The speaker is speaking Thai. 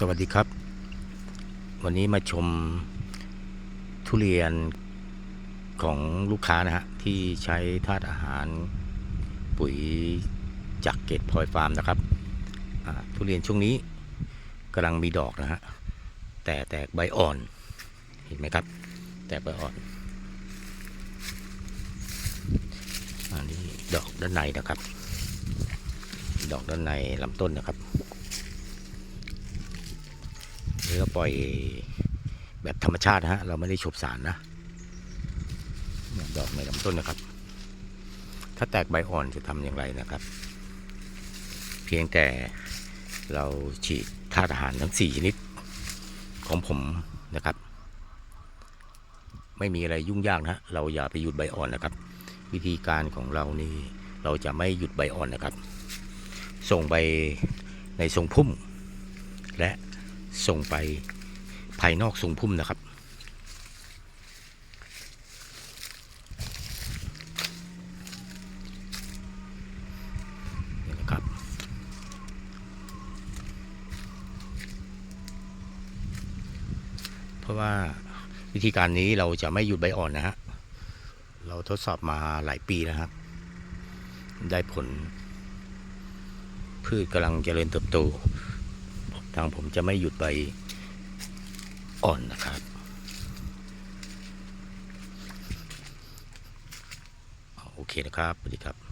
สวัสดีครับ วันนี้มาชมทุเรียนของลูกค้านะฮะ ที่ใช้ธาตุอาหารปุ๋ยจากเกตพลอยฟาร์มนะครับ ทุเรียนช่วงนี้กำลังมีดอกนะฮะ แต่แตกใบอ่อน เห็นไหมครับ แตกใบอ่อน อันนี้ดอกด้านในนะครับ ดอกด้านในลำต้นนะครับ นี่ก็ปล่อยแบบธรรมชาตินะฮะ เราไม่ได้ฉบสารนะเนี่ยดอกในลำต้นนะครับ ถ้าแตกใบอ่อนจะทำอย่างไรนะครับ เพียงแต่เราฉีดธาตุอาหารทั้ง 4 ชนิดของผมนะครับ ไม่มีอะไรยุ่งยากนะเราอย่าไปหยุดใบอ่อนนะครับ วิธีการของเรานี่เราจะไม่หยุดใบอ่อนนะครับ ส่งไปในทรงพุ่ม และ ส่งไปภายนอกทรงพุ่มนะครับ นี่นะครับ เพราะว่าวิธีการนี้เราจะไม่หยุดใบอ่อนนะฮะ เราทดสอบมาหลายปีแล้วครับ ได้ผลพืชกำลังเจริญเติบโต ทางผมจะไม่หยุดใบอ่อนนะครับโอเคนะครับสวัสดีครับ